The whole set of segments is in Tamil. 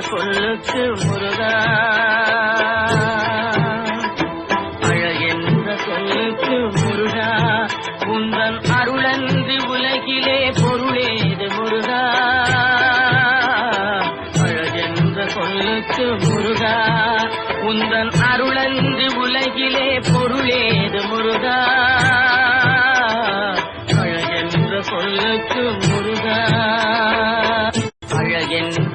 சொல்லுக்கு முருகா. அழகென்ற சொல்லுக்கு முருகா. உந்தன் அருளன்றி உலகிலே பொருளேது முருகா. அழகென்ற சொல்லுக்கு முருகா. உந்தன் அருளன்றி உலகிலே பொருளேது முருகா. அழகென்ற சொல்லுக்கு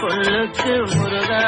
சொல்லுக்கு முருகா.